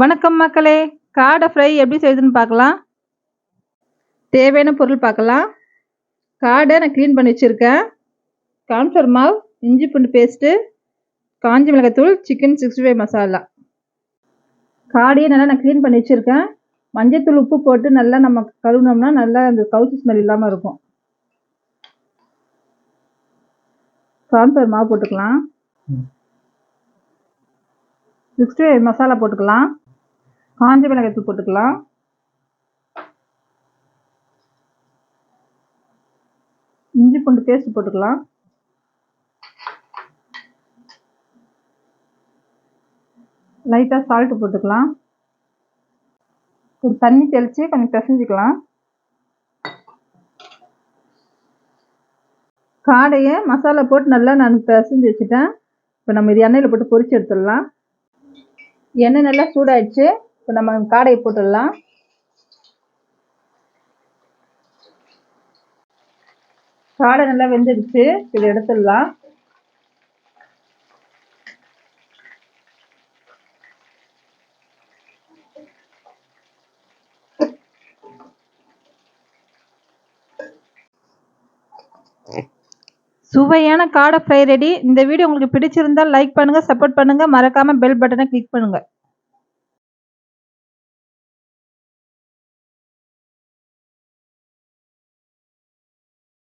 வணக்கம் மக்களே. காடை ஃப்ரை எப்படி செய்யுதுன்னு பார்க்கலாம். தேவையான பொருள் பார்க்கலாம். காடை நான் க்ளீன் பண்ணி வச்சுருக்கேன். கான்ஃபர் மாவு இஞ்சி பூண்டு பேஸ்ட்டு காஞ்ச மிளகாத்தூள் சிக்கன் சிக்ஸ்டி ஃபைவ் மசாலா காடையை நல்லா நான் க்ளீன் பண்ணி வச்சுருக்கேன். மஞ்சத்தூள் உப்பு போட்டு நல்லா நம்ம கழுவினோம்னா நல்லா அந்த கவுச்சி ஸ்மெல் இல்லாமல் இருக்கும். கான்ஃபர் மாவு போட்டுக்கலாம். சிக்ஸ்டி ஃபைவ் மசாலா போட்டுக்கலாம். காஞ்ச மிளகாய்த்தூள் போட்டுக்கலாம். இஞ்சி பூண்டு பேஸ்ட் போட்டுக்கலாம். லைட்டாக சால்ட்டு போட்டுக்கலாம். ஒரு தண்ணி தெளித்து கொஞ்சம் பிசைஞ்சிக்கலாம். காடையை மசாலா போட்டு நல்லா நான் பிசைஞ்சு வச்சுட்டேன். இப்போ நம்ம இது எண்ணெயில் போட்டு பொரிச்சு எடுத்துடலாம். எண்ணெய் நல்லா சூடாயிடுச்சு. இப்போ நம்ம காடை போட்டுடலாம். காடை நல்லா வெந்துடுச்சு. இதை எடுத்துடலாம். சுவையான காடை ஃப்ரை ரெடி இந்த வீடியோ உங்களுக்கு பிடிச்சிருந்தால் லைக் பண்ணுங்கள் சப்போர்ட் பண்ணுங்கள் மறக்காமல் பெல் பட்டனை கிளிக் பண்ணுங்கள்